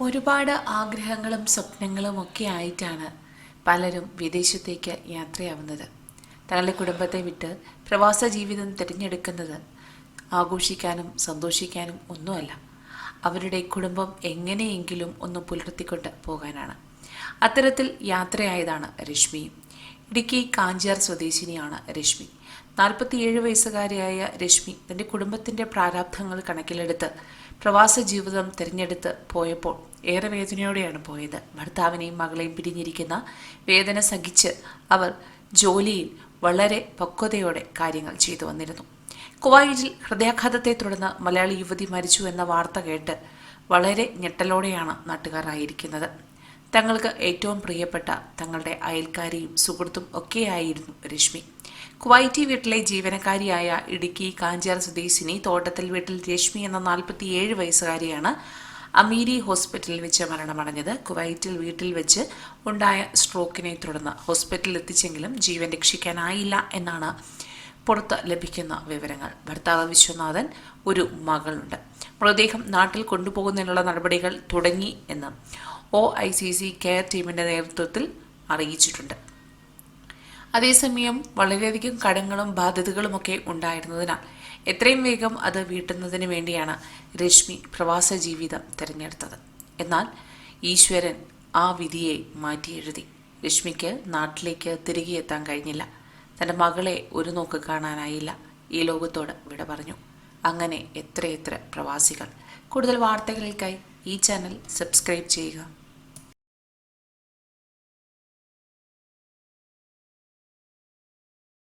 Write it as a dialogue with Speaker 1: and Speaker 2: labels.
Speaker 1: ഒരുപാട് ആഗ്രഹങ്ങളും സ്വപ്നങ്ങളും ഒക്കെ ആയിട്ടാണ് പലരും വിദേശത്തേക്ക് യാത്രയാവുന്നത്. തങ്ങളുടെ കുടുംബത്തെ വിട്ട് പ്രവാസ ജീവിതം തിരഞ്ഞെടുക്കുന്നത് ആഘോഷിക്കാനും സന്തോഷിക്കാനും ഒന്നുമല്ല. അവരുടെ കുടുംബം എങ്ങനെയെങ്കിലും ഒന്ന് പുലർത്തിക്കൊണ്ട് പോകാനാണ്. അത്തരത്തിൽ യാത്രയായതാണ് രശ്മി. ഇടുക്കി കാഞ്ചാർ സ്വദേശിനിയാണ് രശ്മി. നാൽപ്പത്തിയേഴ് വയസ്സുകാരിയായ രശ്മി തന്റെ കുടുംബത്തിന്റെ പ്രാരാബ്ധങ്ങൾ കണക്കിലെടുത്ത് പ്രവാസ ജീവിതം തിരഞ്ഞെടുത്ത് പോയപ്പോൾ ഏറെ വേദനയോടെയാണ് പോയത്. ഭർത്താവിനെയും മകളെയും പിരിഞ്ഞിരിക്കുന്ന വേദന സഹിച്ച് അവർ ജോലിയിൽ വളരെ പക്വതയോടെ കാര്യങ്ങൾ ചെയ്തു വന്നിരുന്നു. കുവൈറ്റിൽ ഹൃദയാഘാതത്തെ തുടർന്ന് മലയാളി യുവതി മരിച്ചു എന്ന വാർത്ത കേട്ട് വളരെ ഞെട്ടലോടെയാണ് നാട്ടുകാരായിരിക്കുന്നത് തങ്ങൾക്ക് ഏറ്റവും പ്രിയപ്പെട്ട തങ്ങളുടെ അയൽക്കാരിയും സുഹൃത്തും ഒക്കെയായിരുന്നു രശ്മി. കുവൈറ്റി വീട്ടിലെ ജീവനക്കാരിയായ ഇടുക്കി കാഞ്ചാർ സ്വദേശിനി തോട്ടത്തിൽ വീട്ടിൽ രശ്മി എന്ന നാൽപ്പത്തിയേഴ് വയസ്സുകാരിയാണ് അമീരി ഹോസ്പിറ്റലിൽ വെച്ച് മരണമടഞ്ഞത്. കുവൈറ്റിൽ വീട്ടിൽ വെച്ച് ഉണ്ടായ സ്ട്രോക്കിനെ തുടർന്ന് ഹോസ്പിറ്റലിൽ എത്തിച്ചെങ്കിലും ജീവൻ രക്ഷിക്കാനായില്ല എന്നാണ് പുറത്ത് ലഭിക്കുന്ന വിവരങ്ങൾ. ഭർത്താവ് വിശ്വനാഥൻ ഒരു മകളുണ്ട്. മൃതദേഹം നാട്ടിൽ കൊണ്ടുപോകുന്നതിനുള്ള നടപടികൾ തുടങ്ങി എന്ന് O I C C care ടീമിന്റെ നേതൃത്വത്തിൽ അറിയിച്ചിട്ടുണ്ട്. അതേസമയം വളരെയധികം കടങ്ങളും ബാധ്യതകളുമൊക്കെ ഉണ്ടായിരുന്നതിനാൽ എത്രയും വേഗം അത് വീട്ടുന്നതിന് വേണ്ടിയാണ് രശ്മി പ്രവാസ ജീവിതം തിരഞ്ഞെടുത്തത്. എന്നാൽ ഈശ്വരൻ ആ വിധിയെ മാറ്റിയെഴുതി. രശ്മിക്ക് നാട്ടിലേക്ക് തിരികെ എത്താൻ കഴിഞ്ഞില്ല. തന്റെ മകളെ ഒരു നോക്ക് കാണാനായില്ല. ഈ ലോകത്തോട് വിട പറഞ്ഞു. അങ്ങനെ എത്രയെത്ര പ്രവാസികൾ. കൂടുതൽ വാർത്തകൾക്കായി ഈ ചാനൽ സബ്സ്ക്രൈബ് ചെയ്യുക.